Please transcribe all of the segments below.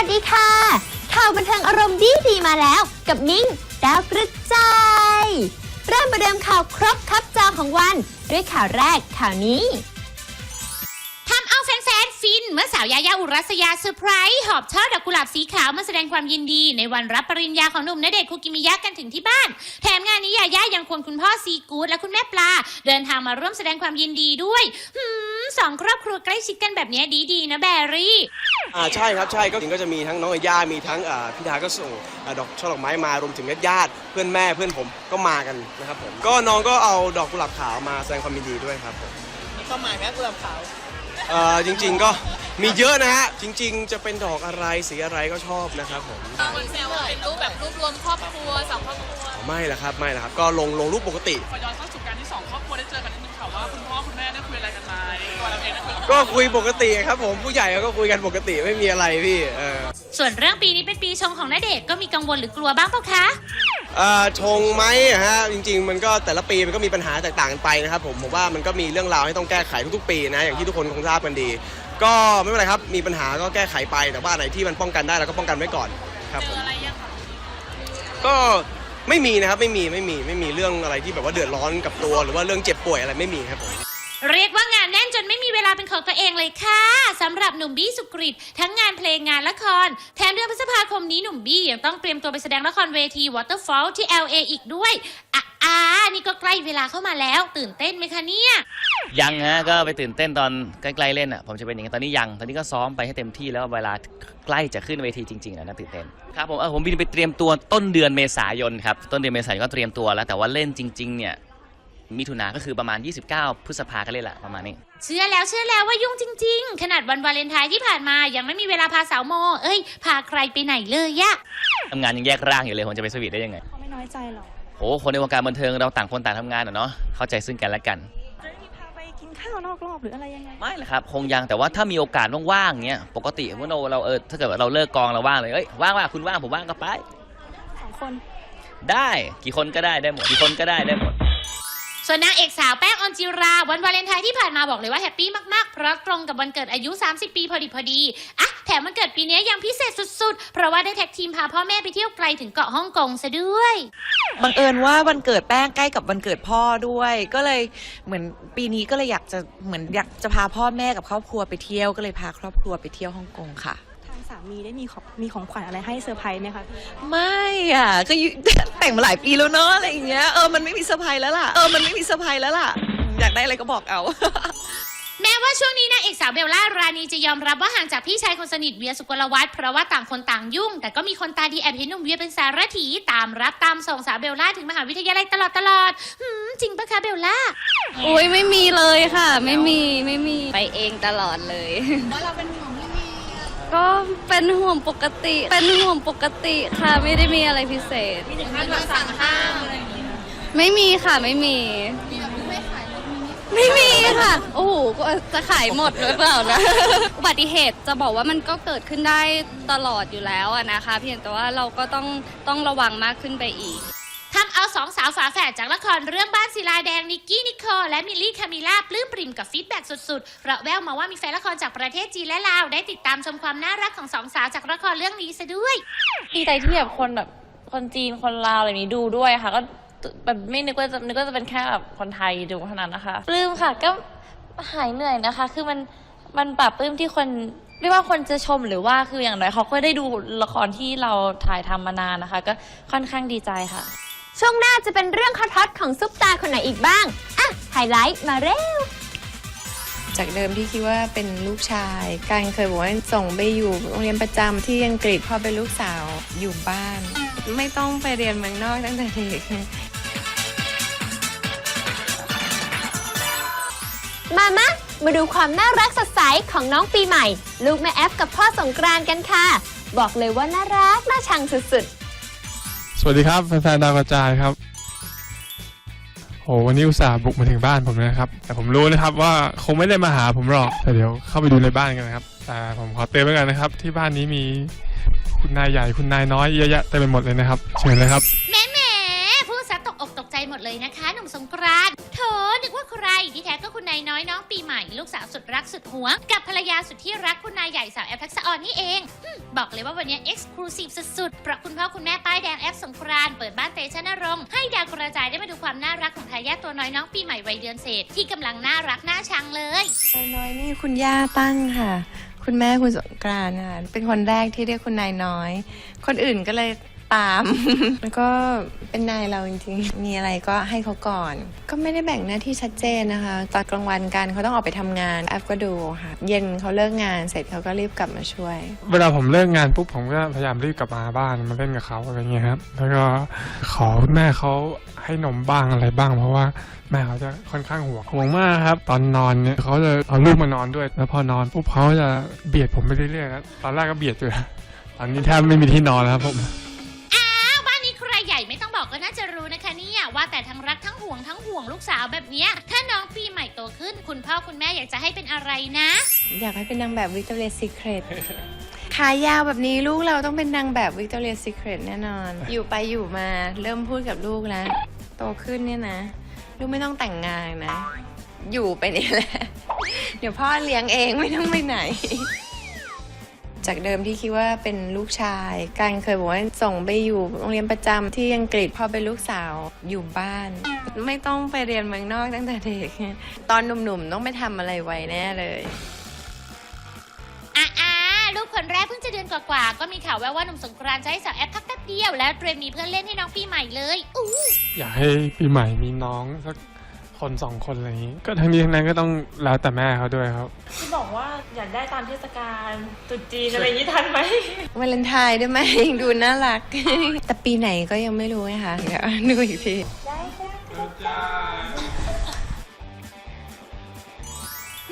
วัสดีค่ะ ข่าวบันเทิงอารมณ์ดีดีมาแล้ว กับนิ้งดาวกระจายเริ่มประเดิมข่าวครบครับจอของวัน ด้วยข่าวแรกข่าวนี้ เมื่อสาวยายาอุรัสยาเซอร์ไพรส์หอบช่อดอกกุหลาบสีขาวมาแสดงความยินดี ในวันรับปริญญาของหนุ่มณเดชน์คุกิมิยะกันถึงที่บ้าน แถมงานนี้ยายายังควงคุณพ่อซีกูดและคุณแม่ปลา เดินทางมาร่วมแสดงความยินดีด้วยหืมสองครอบครัวใกล้ชิดกันแบบเนี้ยดีๆนะแบรี่ อ่าใช่ครับใช่ก็จริงก็จะมีทั้งน้องย่ามีทั้งอ่าพี่ดาก็ส่งอ่าดอกช่อดอกไม้มารวมถึงญาติญาติๆเพื่อนแม่เพื่อนผมก็มากันนะครับผมก็น้องก็เอาดอกกุหลาบขาวมาแสดงความยินดีด้วยครับผม มีความหมายไหมกุหลาบขาว เอ่อจริงๆก็มีเยอะนะฮะ จริงๆ จะเป็นดอกอะไรสีอะไรก็ชอบนะครับผมคนแซวว่าเป็นรูปแบบรวบรวมครอบครัวสองครอบครัวไม่ละครับไม่ละครับ ก็ลงลงรูปปกติขอย้อนเข้าสู่การที่สองครอบครัวได้เจอกันนิดนึงค่ะว่าคุณพ่อคุณแม่ได้คุยอะไรกันไหมตัวเราเองได้คุยกับก็คุยปกติครับผมผู้ใหญ่ก็คุยกันปกติไม่มีอะไรพี่เออ ส่วนเรื่องปีนี้เป็นปีชงของณเดชน์ก็มีกังวลหรือกลัวบ้างเปล่าคะ เอ่อชงไหมอะฮะจริง ๆ มันก็แต่ละปีมันก็มีปัญหาแตกต่างกันไปนะครับผมผมว่ามันก็มีเรื่องราวให้ต้องแก้ไขทุกๆปีนะอย่างที่ทุกคนคงทราบกันดี ก็ไม่เป็นไรครับมีปัญหาก็แก้ไขไปแต่ว่าไหนที่มันป้องกันได้เราก็ป้องกันไว้ก่อนครับผมอะไรยังคะก็ไม่มีนะครับไม่มีไม่มีไม่มีเรื่องอะไรที่แบบว่าเดือดร้อนกับตัว หรือว่าเรื่องเจ็บป่วยอะไรไม่มีครับผม เรียกว่างานแน่นจนไม่มีเวลาเป็นของตัวเองเลยค่ะสำหรับหนุ่มบี้สุกริตทั้งงานเพลงงานละคร แถมเดือนพฤษภาคมนี้หนุ่มบี้ยังต้องเตรียมตัวไปแสดงละครเวที Waterfall ที่ LA อีกด้วยอะอ่านี่ก็ใกล้เวลาเข้ามาแล้ว ตื่นเต้นไหมคะเนี่ยยังฮะก็ไปตื่นเต้นตอนใกล้ๆเล่นอะผมจะเป็นอย่างนี้ตอนนี้ยังตอนนี้ก็ซ้อมไปให้เต็มที่แล้วเวลาใกล้จะขึ้นเวทีจริงๆแล้วนะตื่นเต้นครับผมเออผมบินไปเตรียมตัวต้นเดือนเมษายนครับต้นเดือนเมษายนก็เตรียมตัวแล้วแต่ว่าเล่นจริงๆเนี่ย มิถุนาก็คือประมาณ 29 พฤษภาก็เล่นละประมาณนี้ เชื่อแล้วเชื่อแล้วว่ายุ่งจริง ๆ ขนาดวันวาเลนไทน์ที่ผ่านมายังไม่มีเวลาพาสาวโม เอ้ย พาใครไปไหนเลยยะทำงานยังแยกร่างอยู่เลยผมจะไปสวีทได้ยังไง เขาไม่น้อยใจหรอกโอ้คนในวงการบันเทิงเราต่างคนต่างทำงานอะเนาะเข้าใจซึ่งกันและกัน จะมีพาไปกินข้าวนอกรอบหรืออะไรยังไง ไม่หรอกครับ คงยังแต่ว่าถ้ามีโอกาสว่างๆเงี้ยปกติเมื่อเราเราเออถ้าเกิดว่าเราเลิกกองเราว่างเลยเอ้ยว่างว่าคุณว่างผมว่างก็ไปสองคน ได้กี่คนก็ได้ได้หมดกี่คนก็ได้ได้หมด ส่วนนางเอกสาวแป้งออนจิรา วันวาเลนไทน์ที่ผ่านมาบอกเลยว่าแฮปปี้มากๆ เพราะตรงกับวันเกิดอายุ 30 ปีพอดีพอดีอะแถมวันเกิดปีนี้ยังพิเศษสุดๆ เพราะว่าได้แท็กทีมพาพ่อแม่ไปเที่ยวไกลถึงเกาะฮ่องกงซะด้วย บังเอิญว่าวันเกิดแป้งใกล้กับวันเกิดพ่อด้วย ก็เลยเหมือนปีนี้ก็เลยอยากจะเหมือนอยากจะพาพ่อแม่กับครอบครัวไปเที่ยวก็เลยพาครอบครัวไปเที่ยวฮ่องกงค่ะ สามีได้มีของมีของขวัญอะไรให้เซอร์ไพรส์ไหมคะพี่ไม่อะก็อยู่ แต่งมาหลายปีแล้วเนอะอะไรอย่างเงี้ยเออมันไม่มีเซอร์ไพรส์แล้วล่ะเออมันไม่มีเซอร์ไพรส์แล้วล่ะอยากได้อะไรก็บอกเอา แม้ว่าช่วงนี้นางเอกสาวเบลล่ารานีจะยอมรับว่าห่างจากพี่ชายคนสนิทเวียสุกลวัฒน์เพราะว่าต่างคนต่างยุ่ง แต่ก็มีคนตาดีแอบเห็นหนุ่มเวียเป็นสารถีตามรับตามส่งสาวเบลล่าถึงมหาวิทยาลัยตลอดตลอดหืมจริงปะคะเบลล่าอุ้ยไม่มีเลยค่ะ ไม่มีไม่มีไปเองตลอดเลย ก็เป็นห่วงปกติ เป็นห่วงปกติค่ะไม่ได้มีอะไรพิเศษไม่มีค่ะไม่มี ไม่มีค่ะ โอ้โหก็จะขายหมดหรือเปล่านะ อุบัติเหตุจะบอกว่ามันก็เกิดขึ้นได้ตลอดอยู่แล้วอะนะคะ เพียงแต่ว่าเราก็ต้องต้องระวังมากขึ้นไปอีก ทำเอาสองสาวฝาแฝดจากละครเรื่องบ้านศิลาแดงนิกกี้นิโคลและมิลลี่คามิล่าปลื้มปริ่มกับฟีดแบ็กสุดๆเพราะแววมาว่ามีแฟนละครจากประเทศจีนและลาว ได้ติดตามชมความน่ารักของสองสาวจากละครเรื่องนี้ซะด้วย ดีใจที่แบบคนแบบคนจีนคนลาวอะไรนี้ดูด้วยค่ะ ก็แบบไม่นึกว่าจะนึกว่าจะเป็นแค่แบบคนไทยดูเท่านั้นนะคะปลื้มค่ะก็หายเหนื่อยนะคะ คือมันมันปรับปลื้มที่คนไม่ว่าคนจะชมหรือว่าคืออย่างน้อยเขาก็ได้ดูละครที่เราถ่ายทำมานานนะคะ ก็ค่อนข้างดีใจค่ะ ช่วงหน้าจะเป็นเรื่องฮอตๆของซุปตาคนไหนอีกบ้าง อะ ไฮไลท์มาเร็ว จากเดิมที่คิดว่าเป็นลูกชาย การเคยบอกว่าส่งไปอยู่โรงเรียนประจำที่อังกฤษพอเป็นลูกสาวอยู่บ้าน ไม่ต้องไปเรียนเมืองนอกตั้งแต่เด็ก มามะมาดูความน่ารักสดใสของน้องปีใหม่ ลูกแม่แอฟกับพ่อสงกรานต์กันค่ะ บอกเลยว่าน่ารักน่าชังสุดๆ สวัสดีครับแฟนๆดาวกระจายครับโหวันนี้อุตส่าห์บุกมาถึงบ้านผมนะครับ แต่ผมรู้นะครับว่าคงไม่ได้มาหาผมหรอกแต่เดี๋ยวเข้าไปดูในบ้านกันนะครับ แต่ผมขอเตือนไว้ก่อนนะครับ ที่บ้านนี้มีคุณนายใหญ่คุณนายน้อยเยอะแยะเต็มไปหมดเลยนะครับเชิญเลยครับ ใหม่ ลูกสาวสุดรักสุดหวง กับภรรยาสุดที่รักคุณนายใหญ่สาวแอฟทักษะออนนี่เองบอกเลยว่าวันนี้เอ็กซ์คลูซีฟสุดๆ เพราะคุณพ่อคุณแม่ป้ายแดงแอฟสงกรานเปิดบ้านเตชะนรงค์ให้ดาวกระจายได้มาดูความน่ารักของทายาทตัวน้อยน้องปีใหม่วัยเดือนเศษที่กำลังน่ารักน่าชังเลยน้อยนี่คุณย่าตั้งค่ะ คุณแม่คุณสงกรานค่ะเป็นคนแรกที่เรียกคุณนายน้อย คนอื่นก็เลย ตาม แล้วก็เป็นนายเราจริงๆ มีอะไรก็ให้เขาก่อน ก็ไม่ได้แบ่งหน้าที่ชัดเจนนะคะ ตอนกลางวันกันเขาต้องออกไปทำงานแอฟก็ดูค่ะ เย็นเขาเลิกงานเสร็จเขาก็รีบกลับมาช่วย เวลาผมเลิกงานปุ๊บผมก็พยายามรีบกลับมาบ้านมาเล่นกับเขาอะไรเงี้ยครับ แล้วก็ขอคุณแม่เขาให้นมบ้างอะไรบ้าง เพราะว่าแม่เขาจะค่อนข้างห่วงห่วงมากครับ ตอนนอนเนี่ยเขาจะเอาลูกมานอนด้วย แล้วพอนอนปุ๊บเขาจะเบียดผมไปเรื่อยๆครับตอนแรกก็เบียดอยู่นะตอนนี้แทบไม่มีที่นอนแล้วครับผม กก็น่าจะรู้นะคะเนี่ยว่าแต่ทั้งรักทั้งห่วงทั้งห่วงลูกสาวแบบเนี้ยถ้าน้องปีใหม่โตขึ้น คุณพ่อคุณแม่อยากจะให้เป็นอะไรนะ อยากให้เป็นนางแบบวิกตอเรียซีเครตขายาวแบบนี้ลูกเราต้องเป็นนางแบบวิกตอเรียซีเครตแน่นอน อยู่ไปอยู่มาเริ่มพูดกับลูกแล้ว โตขึ้นเนี่ยนะ ลูกไม่ต้องแต่งงานนะ อยู่ไปนี่แหละ เดี๋ยวพ่อเลี้ยงเองไม่ต้องไปไหน จากเดิมที่คิดว่าเป็นลูกชาย การเคยบอกว่าส่งไปอยู่โรงเรียนประจำที่อังกฤษพอเป็นลูกสาวอยู่บ้าน ไม่ต้องไปเรียนเมืองนอกตั้งแต่เด็ก ตอนหนุ่มๆต้องไปทำอะไรไว้แน่เลยอะอะลูกคนแรกเพิ่งจะเดือนกว่าๆก็มีข่าวแววว่าหนุ่มสงกรานต์จะให้สาวแอปพักแป๊บเดียวแล้วเตรียมมีเพื่อนเล่นให้น้องปีใหม่เลยอู้อยากให้ปีใหม่มีน้องสัก คนสองคนอะไรอย่างนี้ ก็ทั้งนี้ทั้งนั้นก็ต้องแล้วแต่แม่เขาด้วยครับ ที่บอกว่าอยากได้ตามเทศกาลตรุษจีนอะไรอย่างนี้ทันไหม วาเลนไทน์ด้วยไหมยังดูน่ารัก แต่ปีไหนก็ยังไม่รู้ไงคะเดี๋ยวดูอีกที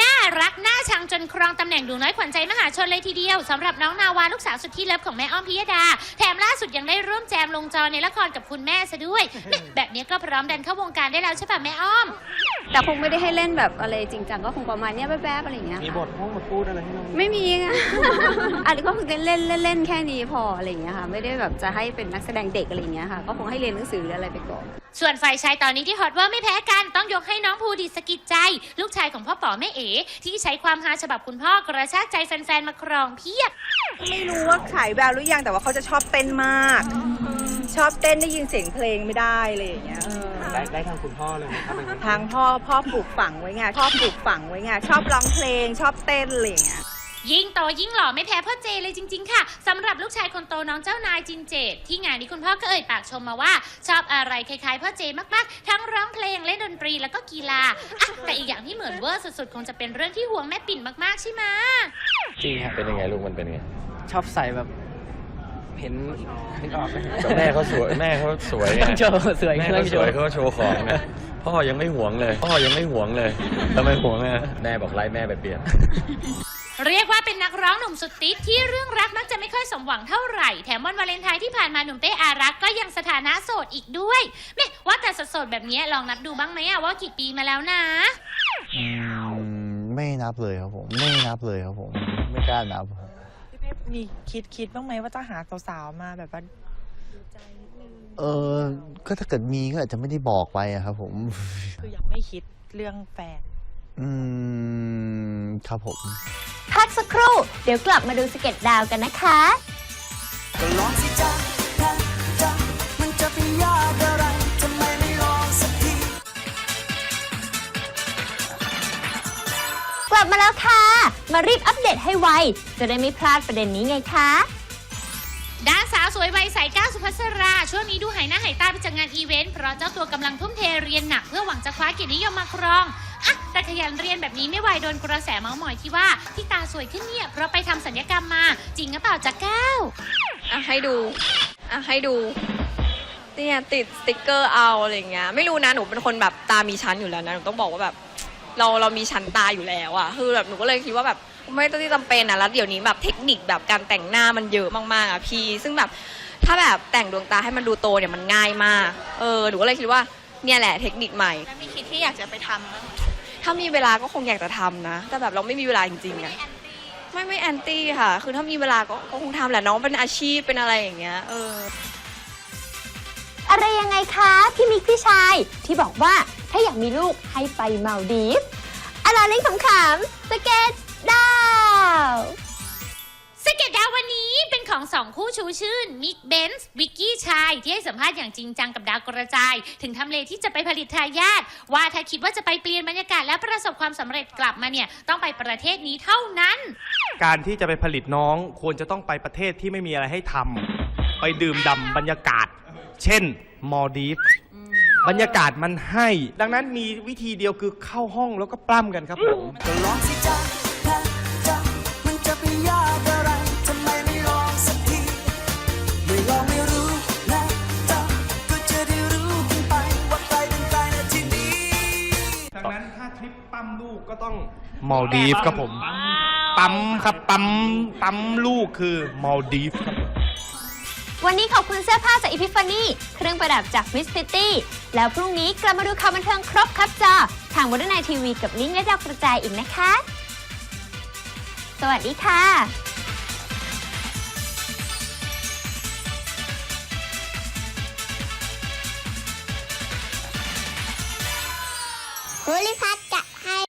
น่ารักน่าชังจนครองตำแหน่งดูน้อยขวัญใจมหาชนเลยทีเดียวสำหรับน้องนาวาลูกสาวสุดที่เลิฟของแม่อ้อมพิยดา แถมล่าสุดยังได้ร่วมแจมลงจอในละครกับคุณแม่ซะด้วยแม่แบบนี้ก็พร้อมดันเข้าวงการได้แล้วใช่ปะแม่อ้อม แต่คงไม่ได้ให้เล่นแบบอะไรจริงจังก็คงประมาณเนี้ยแป๊บๆอะไรอย่างเงี้ยมีบทห้องบทพูดอะไรให้น้องไม่มีอะอันนี้ก็คือเล่นเล่นเล่นแค่นี้พออะไรอย่างเงี้ยค่ะ ไม่ได้แบบจะให้เป็นนักแสดงเด็กอะไรอย่างเงี้ยค่ะ ก็คงให้เรียนหนังสือหรืออะไรไปก่อน ส่วนฝ่ายชายตอนนี้ที่ฮอตเวอร์ไม่แพ้กันต้องยกให้น้องภูดิสกิจใจ ลูกชายของพ่อป๋อแม่เอ๋ ที่ใช้ความฮาฉบับคุณพ่อกระชากใจแฟนๆมาครองเพียบ ไม่รู้ว่าขายแววหรือยังแต่ว่าเขาจะชอบเต้นมาก ชอบเต้นได้ยินเสียงเพลงไม่ได้อะไรอย่างเงี้ยเออได้ได้ทางคุณพ่อเลยนะครับทางพ่อพ่อปลูกฝังไว้ไงพ่อปลูกฝังไว้ไงชอบร้องเพลงชอบเต้นอะไรอย่างเงี้ย ยิ่งโตยิ่งหล่อไม่แพ้พ่อเจเลยจริง ๆ ค่ะสำหรับลูกชายคนโตน้องเจ้านายจินเจตที่งานนี้คุณพ่อก็เอ่ยปากชมมาว่า ชอบอะไรคล้ายๆพ่อเจมากๆ ทั้งร้องเพลงเล่นดนตรีแล้วก็กีฬาอะแต่อีกอย่างที่เหมือนเวอร์สุดๆคงจะเป็นเรื่องที่ห่วงแม่ปิ่นมากๆใช่ไหมจริงเป็นยังไงลูกมันเป็นยังไง ชอบใส่แบบ เห็นนึกออกไหมแม่เขาสวยแม่เขาสวยไงต้องโชว์สวยแม่ต้เขาองสโชวยว์เขาก็โชว์ของไงพ่อยังไม่หวงเลย พ่อยังไม่หวงเลยทำไมหวงอะแม่บอกไล่แม่ไปเปลี่ยน เรียกว่าเป็นนักร้องหนุ่มสุดติดที่เรื่องรักมักจะไม่ค่อยสมหวังเท่าไหร่ แถมวันวาเลนไทน์ที่ผ่านมาหนุ่มเป้อารักษ์ก็ยังสถานะโสดอีกด้วยแม่ว่าแต่สดๆแบบนี้ลองนับดูบ้างไหมอะว่ากี่ปีมาแล้วนะอืมไม่นับเลยครับผม ไม่นับเลยครับผม ไม่กล้านับครับพี่เพชร มีคิดคิดบ้างไหมว่าจะหาสาวๆมาแบบว่าเออ ก็ถ้าเกิดมีก็อาจจะไม่ได้บอกไปอะครับ ผม คือยังไม่คิดเรื่องแฟน อืม ครับผม พักสักครู่ เดี๋ยวกลับมาดูสเก็ตดาวกันนะคะ ก็ลองสิจ๊ะจ๊ะจ๊ะมันจะไปยากอะไรทำไมไม่ลองสักที กลับมาแล้วค่ะ มารีบอัปเดตให้ไว จะได้ไม่พลาดประเด็นนี้ไงคะ ด้านสาวสวยวัยใสก้าวสุภัสรา ช่วงนี้ดูหายหน้าหายตาไปจากงานอีเวนต์เพราะเจ้าตัวกำลังทุ่มเทเรียนหนักเพื่อหวังจะคว้าเกียรตินิยมมาครองอะแต่ขยันเรียนแบบนี้ไม่ไหวโดนกระแสเมาส์มอยที่ว่าที่ตาสวยขึ้นเนี่ยเพราะไปทำสัญญกรรมมา จริงหรือเปล่าจ๊ะก้าวอะให้ดูอะให้ดูเนี่ยติดสติกเกอร์เอาอะไรอย่างเงี้ยไม่รู้นะหนูเป็นคนแบบตามีชั้นอยู่แล้วนะหนูต้องบอกว่าแบบ เราเรามีชั้นตาอยู่แล้วอะคือแบบหนูก็เลยคิดว่าแบบไม่ต้องที่จำเป็นอะแล้วเดี๋ยวนี้แบบเทคนิคแบบการแต่งหน้ามันเยอะมากๆอะพี่ ซึ่งแบบถ้าแบบแต่งดวงตาให้มันดูโตเนี่ยมันง่ายมาก เออหนูก็เลยคิดว่าเนี่ยแหละเทคนิคใหม่มีคิดที่อยากจะไปทำถ้ามีเวลาก็คงอยากจะทำนะ แต่แบบเราไม่มีเวลาจริงๆอะไม่ไม่แอนตี้ค่ะ คือถ้ามีเวลาก็ก็คงทำแหละน้องเป็นอาชีพเป็นอะไรอย่างเงี้ยเออ อะไรยังไงคะ พี่มิกพี่ชาย ที่บอกว่าถ้าอยากมีลูกให้ไปมาลดีฟส์อลาเล่นขำๆสเก็ตดาวสเก็ตดาววันนี้เป็นของสองคู่ชูชื่น มิกเบนซ์วิกกี้ชาย ที่ให้สัมภาษณ์อย่างจริงจังกับดาวกระจาย ถึงทำเลที่จะไปผลิตทายาทว่าถ้าคิดว่าจะไปเปลี่ยนบรรยากาศและประสบความสำเร็จกลับมาเนี่ย ต้องไปประเทศนี้เท่านั้น การที่จะไปผลิตน้องควรจะต้องไปประเทศที่ไม่มีอะไรให้ทำไปดื่มด่ำบรรยากาศ เช่นมอลดีฟบรรยากาศมันให้ ดังนั้นมีวิธีเดียวคือเข้าห้องแล้วก็ปล้ำกันครับผม ก็ลองสิจ๊ะนะจ๊ะมันจะไปยากอะไรทำไมไม่ลองสักที ไม่ลองไม่รู้นะจ๊ะก็จะได้รู้กันไปว่าใครเป็นใครในที่นี้ ดังนั้นถ้าทริปปั๊มลูกก็ต้องมอลดีฟครับผม ปั๊มครับปั๊มปั๊มลูกคือมอลดีฟครับผม วันนี้ขอบคุณเสื้อผ้าจากอีพิฟานี่เครื่องประดับจากมิสซิตตี้แล้วพรุ่งนี้กลับมาดูข่าวบันเทิงครบครับจอทางบนไนทีวีกับลิงและดาวกระจายอีกนะคะ สวัสดีค่ะภูริพัฒน์